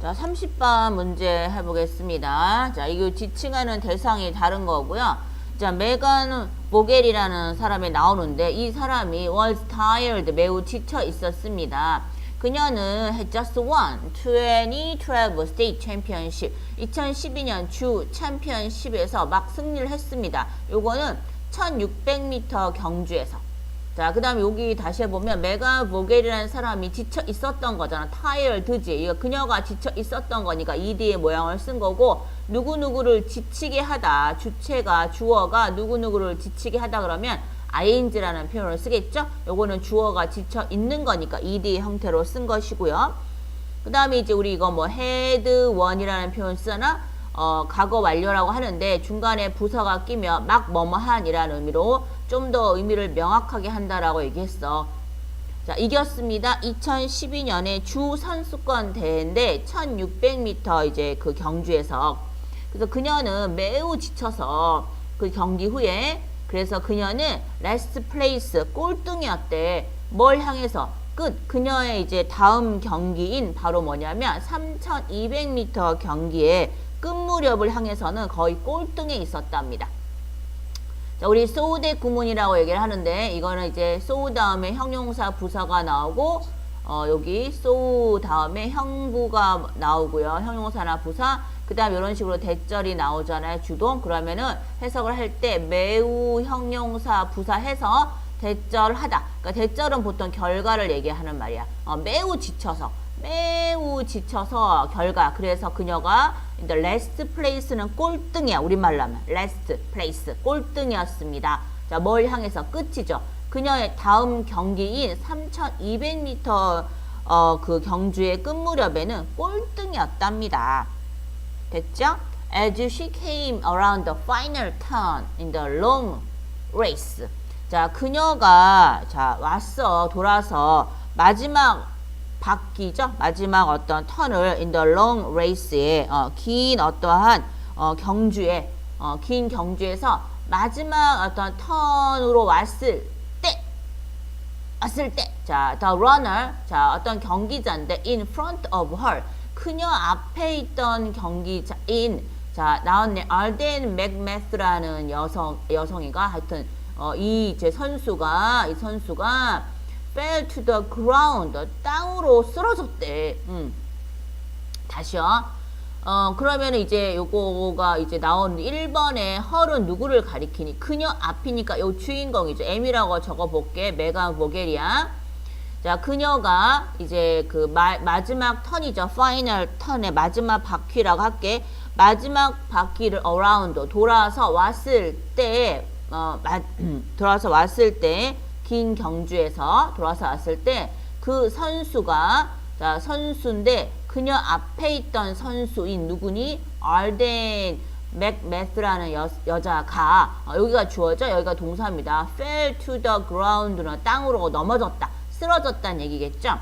자, 30번 문제 해보겠습니다. 자, 이거 지칭하는 대상이 다른 거고요. 자, 메간 보겔이라는 사람이 나오는데 이 사람이 was tired 매우 지쳐 있었습니다. 그녀는 had just won 2012 state championship 2012년 주 챔피언십에서 막 승리를 했습니다. 요거는 1600m 경주에서 자, 그 다음에 여기 다시 해보면 메가 보겔이라는 사람이 지쳐 있었던 거잖아. 타이얼드지. 이거 그녀가 지쳐 있었던 거니까 ed의 모양을 쓴 거고 누구누구를 지치게 하다. 주체가 주어가 누구누구를 지치게 하다 그러면 ing라는 표현을 쓰겠죠. 요거는 주어가 지쳐 있는 거니까 ed 형태로 쓴 것이고요. 그 다음에 이제 우리 이거 뭐 had one이라는 표현 쓰잖아. 어, 과거 완료라고 하는데 중간에 부사가 끼면 막 뭐뭐한이라는 의미로 좀 더 의미를 명확하게 한다라고 얘기했어. 자, 이겼습니다. 2012년에 주 선수권 대회인데 1600m 이제 그 경주에서 그래서 그녀는 매우 지쳐서 그 경기 후에 그래서 그녀는 레스트 플레이스 꼴등이었대. 뭘 향해서 끝 그녀의 이제 다음 경기인 바로 뭐냐면 3200m 경기에 끝 무렵을 향해서는 거의 꼴등에 있었답니다. 자, 우리 소우대 구문이라고 얘기를 하는데 이거는 이제 소우 다음에 형용사 부사가 나오고 어, 여기 소우 다음에 형부가 나오고요. 형용사나 부사 그 다음 이런 식으로 대절이 나오잖아요. 주동 그러면은 해석을 할 때 매우 형용사 부사 해서 대절하다. 그러니까 대절은 보통 결과를 얘기하는 말이야. 어, 매우 지쳐서 매우 지쳐서 결과 그래서 그녀가 the last place는 꼴등이야 우리말로 하면. last place 꼴등이었습니다. 자 뭘 향해서 끝이죠? 그녀의 다음 경기인 3200m 어, 그 경주의 끝 무렵에는 꼴등이었답니다. 됐죠? As she came around the final turn in the long race. 자 그녀가 자 왔어 돌아서 마지막 바퀴죠. 마지막 어떤 턴을 in the long race에 어, 긴 어떠한 어, 경주에 어, 긴 경주에서 마지막 어떤 턴으로 왔을 때 왔을 때 자, the runner 자, 어떤 경기자인데 in front of her 그녀 앞에 있던 경기자인 자, 나왔네. 알덴 맥메스라는 여성 여성이가 하여튼 어, 이 제 선수가 이 선수가 fell to the ground 땅으로 쓰러졌대. 음. 다시요. 어 그러면 이제 요거가 이제 나온 1번의 헐은 누구를 가리키니? 그녀 앞이니까 요 주인공이죠. M이라고 적어 볼게. 메가 보게리아. 자, 그녀가 이제 그 마, 마지막 턴이죠. 파이널 턴의 마지막 바퀴라고 할게. 마지막 바퀴를 around 돌아서 왔을 때 어, 마, 돌아서 왔을 때 긴 경주에서 돌아서 왔을 때 그 선수가 자, 선수인데 그녀 앞에 있던 선수인 누구니? 알덴 맥메스라는 여, 여자가 어, 여기가 주어져 여기가 동사입니다. fell to the ground는 땅으로 넘어졌다. 쓰러졌다는 얘기겠죠.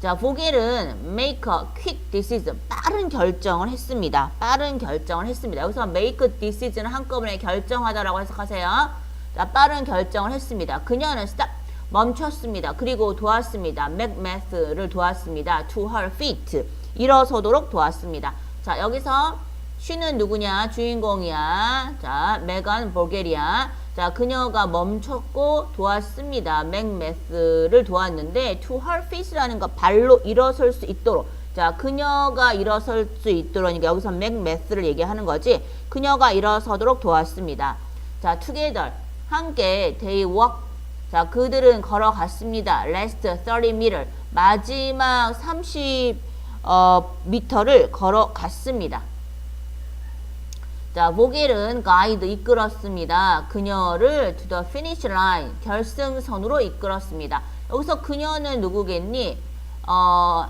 자, 보겔은 make a quick decision 빠른 결정을 했습니다. 빠른 결정을 했습니다. 여기서 make decision 한꺼번에 결정하다라고 해석하세요. 자, 빠른 결정을 했습니다. 그녀는 stop 멈췄습니다. 그리고 도왔습니다. 맥메스를 도왔습니다. to her feet 일어서도록 도왔습니다. 자, 여기서 쉬는 누구냐? 주인공이야. 자, 메간 볼게리아. 자, 그녀가 멈췄고 도왔습니다. 맥메스를 도왔는데 to her feet라는 거 발로 일어설 수 있도록. 자, 그녀가 일어설 수 있도록 그러니까 여기서 맥메스를 얘기하는 거지. 그녀가 일어서도록 도왔습니다. 자, together 함께 they walk 자, 그들은 걸어갔습니다. last 30 meter 마지막 30 어, 미터를 걸어갔습니다. 자, 보겔은 가이드 이끌었습니다. 그녀를 to the finish line 결승선으로 이끌었습니다. 여기서 그녀는 누구겠니? 어,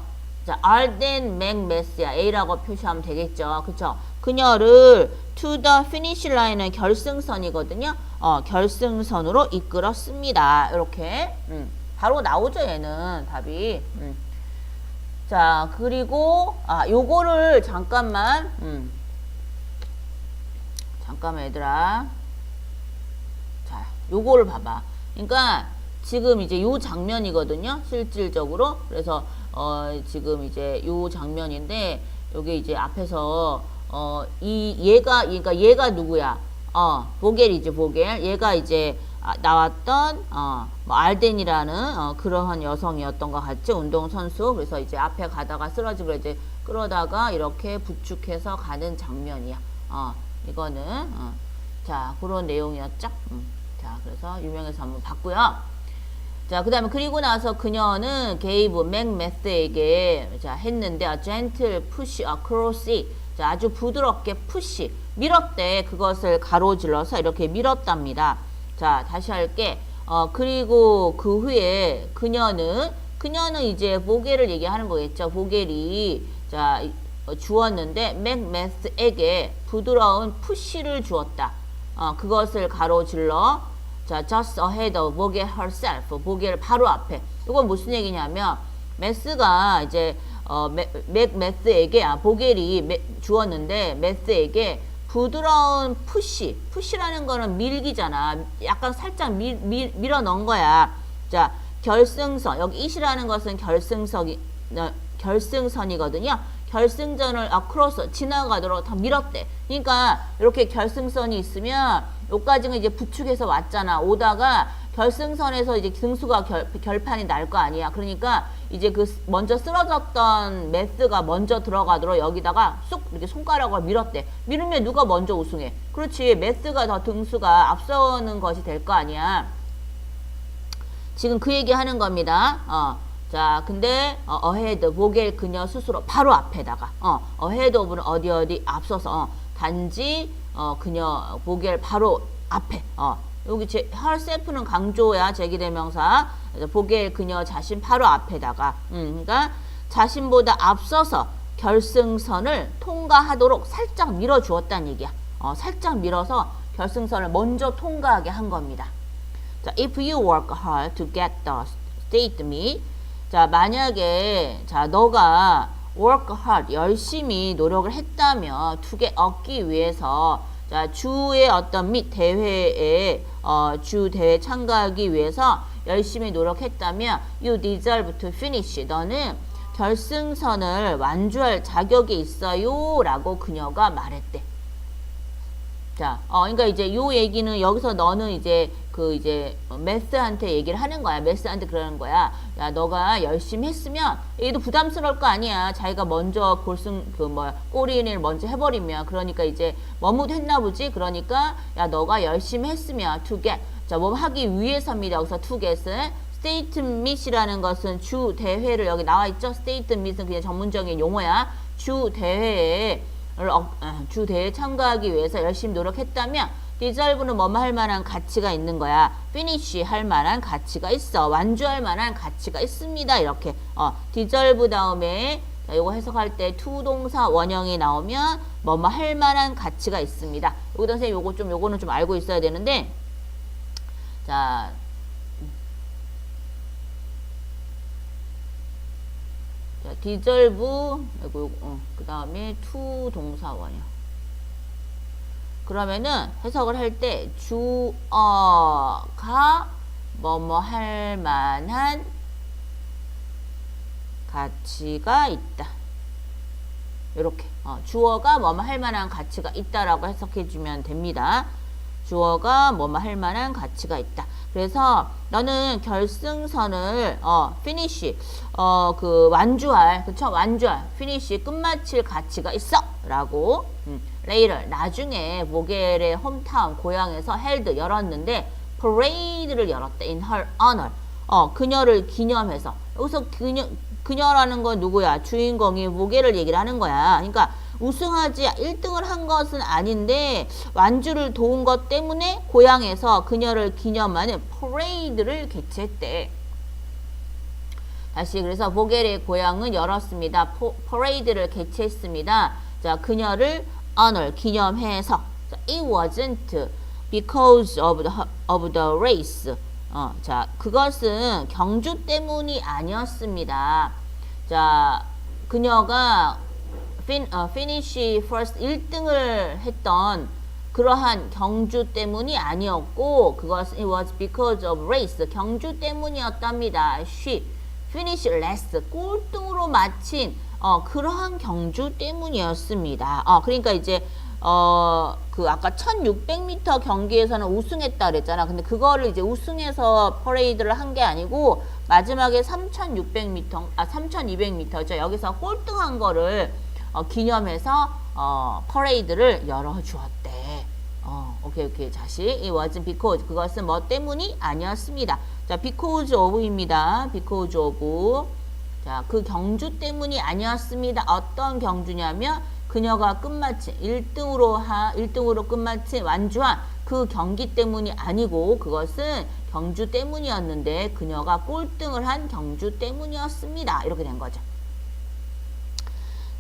자, 알덴 맥메스야 A라고 표시하면 되겠죠. 그쵸? 그녀를 to the finish line은 결승선이거든요. 어, 결승선으로 이끌었습니다. 이렇게 음, 바로 나오죠. 얘는 답이. 음. 자, 그리고 아, 요거를 잠깐만 음. 잠깐만 얘들아. 자, 요거를 봐봐. 그러니까 지금 이제 요 장면이거든요. 실질적으로. 그래서 어, 지금 이제 요 장면인데 여기 이제 앞에서 어, 이 얘가 그러니까 얘가 누구야? 어, 보겔이지 보겔. 얘가 이제 아, 나왔던 어, 뭐 알덴이라는 어, 그러한 여성이었던 것 같지 운동 선수. 그래서 이제 앞에 가다가 쓰러지고 이제 끌어다가 이렇게 부축해서 가는 장면이야. 어, 이거는 어, 자 그런 내용이었죠. 음. 자 그래서 유명해서 한번 봤고요. 자, 그 다음에 그리고 나서 그녀는 게이브 맥메스에게 자, 했는데 a gentle push across 아주 부드럽게 푸시 밀었대. 그것을 가로질러서 이렇게 밀었답니다. 자, 다시 할게. 어, 그리고 그 후에 그녀는 그녀는 이제 보겔을 얘기하는 거겠죠. 보겔이 자, 이- 어, 주었는데 맥메스에게 부드러운 푸시를 주었다. 어, 그것을 가로질러 자, just ahead of 보겔 herself. 보겔 바로 앞에. 이건 무슨 얘기냐면 메스가 이제 어, 맥, 맥 메스에게 아, 보겔이 메, 주었는데 메스에게 부드러운 푸시. 푸시라는 거는 밀기잖아. 약간 살짝 밀, 밀, 밀어 넣은 거야. 자, 결승선. 여기 이시라는 것은 결승선이 어, 결승선이거든요. 결승전을 아크로스 지나가도록 다 밀었대. 그러니까 이렇게 결승선이 있으면 여기까지는 이제 부축해서 왔잖아. 오다가 결승선에서 이제 등수가 결, 결판이 날 거 아니야. 그러니까 이제 그 쓰- 먼저 쓰러졌던 메스가 먼저 들어가도록 여기다가 쏙 이렇게 손가락을 밀었대. 밀으면 누가 먼저 우승해? 그렇지. 메스가 더 등수가 앞서는 것이 될 거 아니야. 지금 그 얘기 하는 겁니다. 어. 자, 근데 어, 어헤드 보겔 그녀 스스로 바로 앞에다가 어, 어헤드 오브는 어디 어디 앞서서 어, 단지 어, 그녀 보겔 바로 앞에 어, 여기 제 herself는 강조야 제기대명사 보겔 그녀 자신 바로 앞에다가 음, 그러니까 자신보다 앞서서 결승선을 통과하도록 살짝 밀어주었다는 얘기야. 어, 살짝 밀어서 결승선을 먼저 통과하게 한 겁니다. 자, if you work hard to get the state meet. 자, 만약에 자, 너가 work hard 열심히 노력을 했다면 두개 얻기 위해서 자, 주의 어떤 및 대회에 어, 주 대회 참가하기 위해서 열심히 노력했다면 you deserve to finish. 너는 결승선을 완주할 자격이 있어요 라고 그녀가 말했대. 자, 어, 그러니까 이제 요 얘기는 여기서 너는 이제 그 이제 메스한테 얘기를 하는 거야. 메스한테 그러는 거야. 야, 너가 열심히 했으면 얘도 부담스러울 거 아니야. 자기가 먼저 골승 그 뭐야 꼬리인을 먼저 해버리면 그러니까 이제 머뭇 했나 보지. 그러니까 야, 너가 열심히 했으면 to get 자, 뭐 하기 위해서입니다. 여기서 to get은 스테이트 밋이라는 것은 주 대회를 여기 나와 있죠. 스테이트 밋은 그냥 전문적인 용어야. 주 대회에 주 대회에 참가하기 위해서 열심히 노력했다면 디절브는 뭐뭐 할 만한 가치가 있는 거야. 피니쉬 할 만한 가치가 있어. 완주할 만한 가치가 있습니다. 이렇게 어, 디절브 다음에 자, 이거 해석할 때 투동사 원형이 나오면 뭐뭐 할 만한 가치가 있습니다. 여기다 선생님 요거 좀 요거는 좀 알고 있어야 되는데 자 자, 디절브, 요거, 어, 그 다음에 투 동사 원형. 그러면은 해석을 할 때 주어가 뭐뭐 할 만한 가치가 있다. 이렇게 어, 주어가 뭐뭐 할 만한 가치가 있다라고 해석해 주면 됩니다. 주어가 뭐뭐 할 만한 가치가 있다. 그래서 너는 결승선을 어 피니시 어그 완주할 그쵸? 완주할 피니시 끝마칠 가치가 있어라고 음, 레이를 나중에 모겔의 홈타운 고향에서 헬드 열었는데 퍼레이드를 열었다 in her honor. 어 그녀를 기념해서. 여기서 그녀 그녀라는 건 누구야? 주인공이 모겔을 얘기를 하는 거야. 그러니까 우승하지 1등을 한 것은 아닌데 완주를 도운 것 때문에 고향에서 그녀를 기념하는 퍼레이드를 개최했대. 다시 그래서 보겔의 고향은 열었습니다. 포, 퍼레이드를 개최했습니다. 자, 그녀를 honor 기념해서 자, it wasn't because of the, of the race. 어, 자, 그것은 경주 때문이 아니었습니다. 자, 그녀가 fin, 어, finish first 1등을 했던 그러한 경주 때문이 아니었고 그것은 it was because of race 경주 때문이었답니다. She finish last 꼴등으로 마친 어, 그러한 경주 때문이었습니다. 어, 그러니까 이제 어, 그 아까 1600m 경기에서는 우승했다 그랬잖아. 근데 그거를 이제 우승해서 퍼레이드를 한 게 아니고 마지막에 3600m, 아 3200m죠. 여기서 꼴등한 거를 어, 기념해서 어, 퍼레이드를 열어주었대. 어, 오케이, 오케이. 다시. It wasn't because. 그것은 뭐 때문이 아니었습니다. 자, because of입니다. because of. 자, 그 경주 때문이 아니었습니다. 어떤 경주냐면 그녀가 끝마친 1등으로 하 1등으로 끝마친 완주한 그 경기 때문이 아니고 그것은 경주 때문이었는데 그녀가 꼴등을 한 경주 때문이었습니다. 이렇게 된 거죠.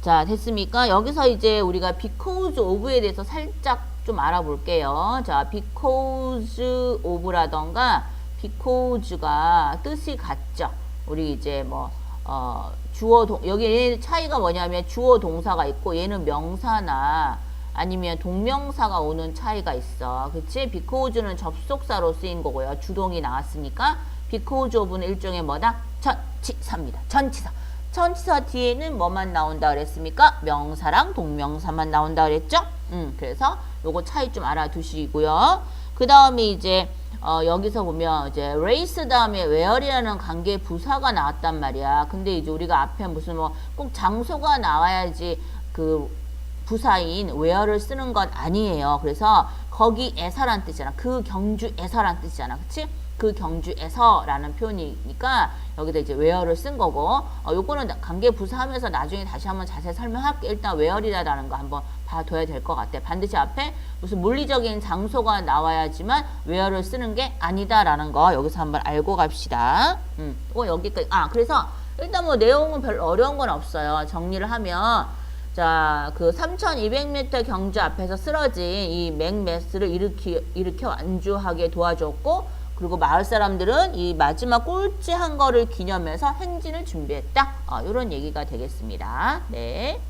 자, 됐습니까? 여기서 이제 우리가 because of에 대해서 살짝 좀 알아볼게요. 자, because of라던가 because가 뜻이 같죠. 우리 이제 뭐, 어, 주어, 동, 여기 얘 차이가 뭐냐면 주어 동사가 있고 얘는 명사나 아니면 동명사가 오는 차이가 있어. 그치? because는 접속사로 쓰인 거고요. 주동이 나왔으니까 because of는 일종의 뭐다? 전치사입니다. 전치사. 전치사 뒤에는 뭐만 나온다 그랬습니까? 명사랑 동명사만 나온다 그랬죠? 음, 그래서 요거 차이 좀 알아두시고요. 그 다음에 이제 어, 여기서 보면 이제 race 다음에 where이라는 관계 부사가 나왔단 말이야. 근데 이제 우리가 앞에 무슨 뭐 꼭 장소가 나와야지 그 부사인 where를 쓰는 건 아니에요. 그래서 거기에서란 뜻이잖아. 그 경주에서란 뜻이잖아. 그치? 그 경주에서라는 표현이니까 여기다 이제 where를 쓴 거고 어, 요거는 관계 부사하면서 나중에 다시 한번 자세히 설명할게. 일단 where이라는 거 한번 봐둬야 될 것 같아. 반드시 앞에 무슨 물리적인 장소가 나와야지만 where를 쓰는 게 아니다라는 거 여기서 한번 알고 갑시다. 음, 어, 여기까지. 아, 그래서 일단 뭐 내용은 별로 어려운 건 없어요. 정리를 하면 자, 그 3200m 경주 앞에서 쓰러진 이 맥메스를 일으키, 일으켜 안주하게 도와줬고, 그리고 마을 사람들은 이 마지막 꼴찌 한 거를 기념해서 행진을 준비했다. 어, 이런 얘기가 되겠습니다. 네.